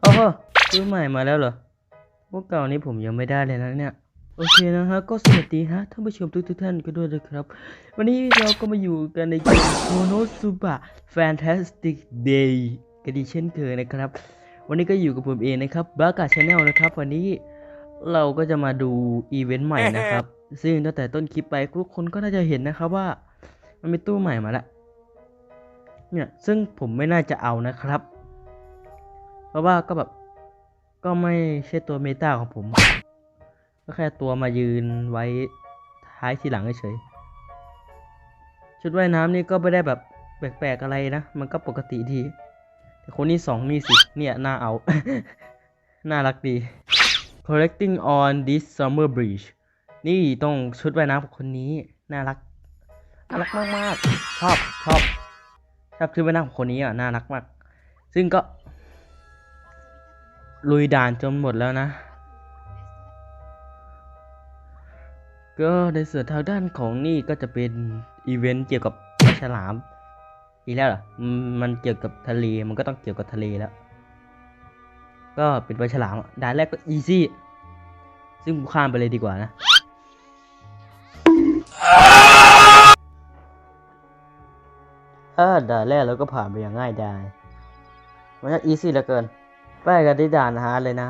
โอ้โหซื้อใหม่มาแล้วเหรอ พวกเก่านี้ผมยังไม่ได้เลยนะเนี่ย โอเคนะฮะ ก็สวัสดีฮะท่านผู้ชมทุกทุกท่านกันด้วยนะครับ วันนี้เราก็มาอยู่กันในเกม Konosuba Fantastic Day กันดีเช่นเคยนะครับ วันนี้ก็อยู่กับผมเองนะครับบากาชาแนลนะครับ วันนี้เราก็จะมาดูอีเวนต์ใหม่นะครับ ซึ่งตั้งแต่ต้นคลิปไปทุกคนก็น่าจะเห็นนะครับว่า มันมีตู้ใหม่มาแล้วเนี่ยซึ่งผมไม่น่าจะเอานะครับ ราะว่าก็แบบก็ไม่ใช่ตัวเมตาของผม ก็แค่ตัวมายืนไว้ท้ายทีหลังเฉยชุดว่ายน้ำนี่ก็ไม่ได้แบบแปลกๆอะไรนะ มันก็ปกติดีแต่คนที่สองนี่สิ เนี่ยน่าเอา น่ารักดี collecting on this summer breeze นี่ต้องชุดว่ายน้ำของคนนี้ น่ารัก น่ารักมากๆ ชอบชอบชอบชุดว่ายน้ำของคนนี้อะ น่ารักมาก ซึ่งก็ ลุยด่านจนหมดแล้วนะ ก็ในส่วนทางด้านของนี่ก็จะเป็นอีเวนต์เกี่ยวกับฉลาม อีกแล้วเหรอ มันเกี่ยวกับทะเล มันก็ต้องเกี่ยวกับทะเลแล้ว ก็เป็นปลาฉลามอะด่านแรกก็อีซี่ ซึ่งข้ามไปเลยดีกว่านะถ้าด่านแรกเราก็ผ่านไปอย่างง่ายดายมันจะอีซี่เหลือเกิน ไปกันที่ด่านฮาร์ดเลยนะ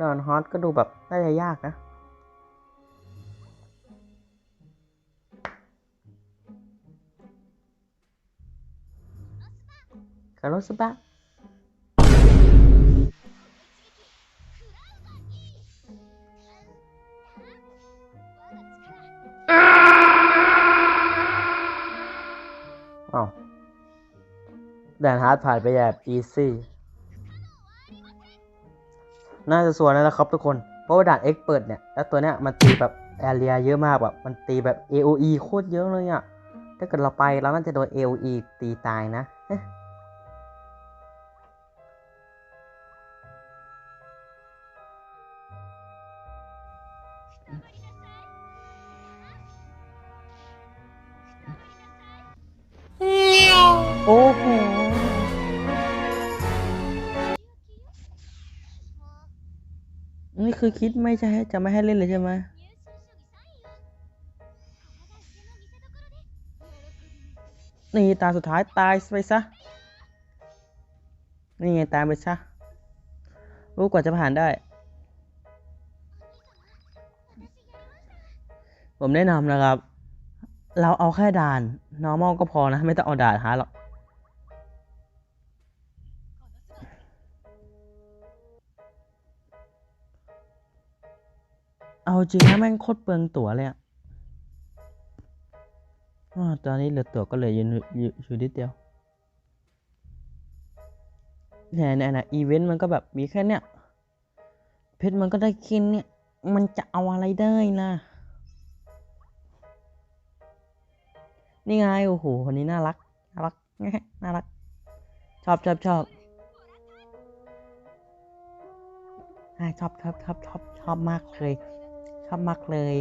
ด่านฮาร์ดก็ดูแบบน่าจะยากนะ คาร์โรสบะอ้าวด่านฮาร์ดผ่านไปแบบอีซี่ น่าจะสวยแล้วนะครับทุกคน เพราะว่าด่านเอ็กเปิดเนี่ย แล้วตัวเนี้ยมันตีแบบแอเรียเยอะมากแบบ มันตีแบบ AOE โคตรเยอะเลยอะ่ะ ถ้าเกิดเราไปเราน่าจะโดน AOE ตีตายนะเอ๊ะโอ้โห คือคิดไม่ใช่จะไม่ให้เล่นเลยใช่ไหมนี่ตาสุดท้ายตายไปซะ นี่ไงตายไปซะรู้กว่าจะผ่านได้ ผมแนะนำนะครับ เราเอาแค่ด่าน normal ก็พอนะ ไม่ต้องเอาด่านหาหรอก เอาจริงนะแม่งโคตรเปลืองตั๋วเลยอะอาตอนนี้เหลือตั๋วก็เหลืออยู่อยู่อยู่นิดเดียวเนี่ยเนี่ยนะอีเวนต์มันก็แบบมีแค่เนี้ยเพชรมันก็ได้กินเนี่ย มันจะเอาอะไรได้นะนี่ไงโอ้โหคนนี้น่ารัก น่ารักน่ารัก ชอบชอบชอบชอบชอบชอบชอบชอบมากเลย ชอบมากเลย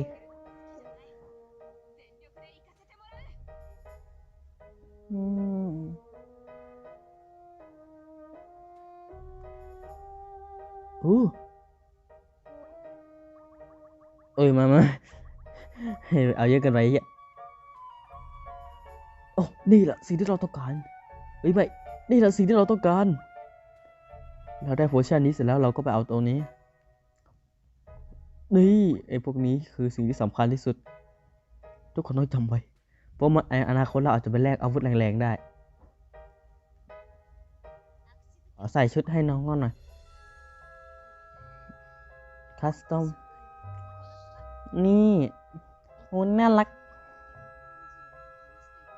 อืม อู้เอ้ย มามาเอาเยอะกันไปอะโอ้นี่แหละสิ่งที่เราต้องการเฮ้ยไม่นี่แหละสิ่งที่เราต้องการ เราได้โพชั่นนี้เสร็จแล้วเราก็ไปเอาตรงนี้ นี่ไอ้พวกนี้คือสิ่งที่สำคัญที่สุด ทุกคนต้องจำไว้ เพราะมันในอนาคตเราอาจจะไปแลกอาวุธแรงๆได้ขอใส่ชุดให้น้องก่อนหน่อยคัสตอมนี่โอ้น่ารัก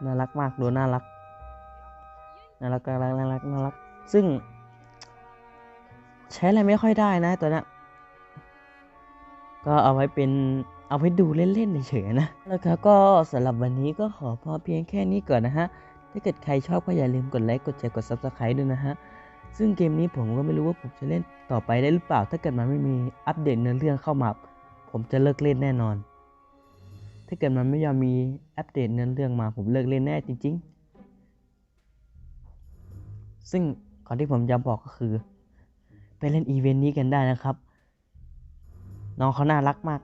น่ารักมากดูน่ารัก น่ารักน่ารักน่ารักน่ารัก ซึ่ง ใช้อะไรไม่ค่อยได้นะตัวเนี้ย ก็เอาไว้เป็นเอาไว้ดูเล่นๆเฉยๆนะ แล้วครับก็สำหรับวันนี้ก็ขอพอเพียงแค่นี้ก่อนนะฮะ ถ้าเกิดใครชอบก็อย่าลืมกดไลค์กดแชร์กด subscribe ด้วยนะฮะ ซึ่งเกมนี้ผมก็ไม่รู้ว่าผมจะเล่นต่อไปได้หรือเปล่า ถ้าเกิดมันไม่มีอัปเดตเนื้อเรื่องเข้ามา ผมจะเลิกเล่นแน่นอน ถ้าเกิดมันไม่ยอมมีอัปเดตเนื้อเรื่องมา ผมเลิกเล่นแน่จริง ๆ ซึ่งก่อนที่ผมจะบอกก็คือ ไปเล่นอีเวนต์นี้กันได้นะครับ น้องเขาน่ารักมาก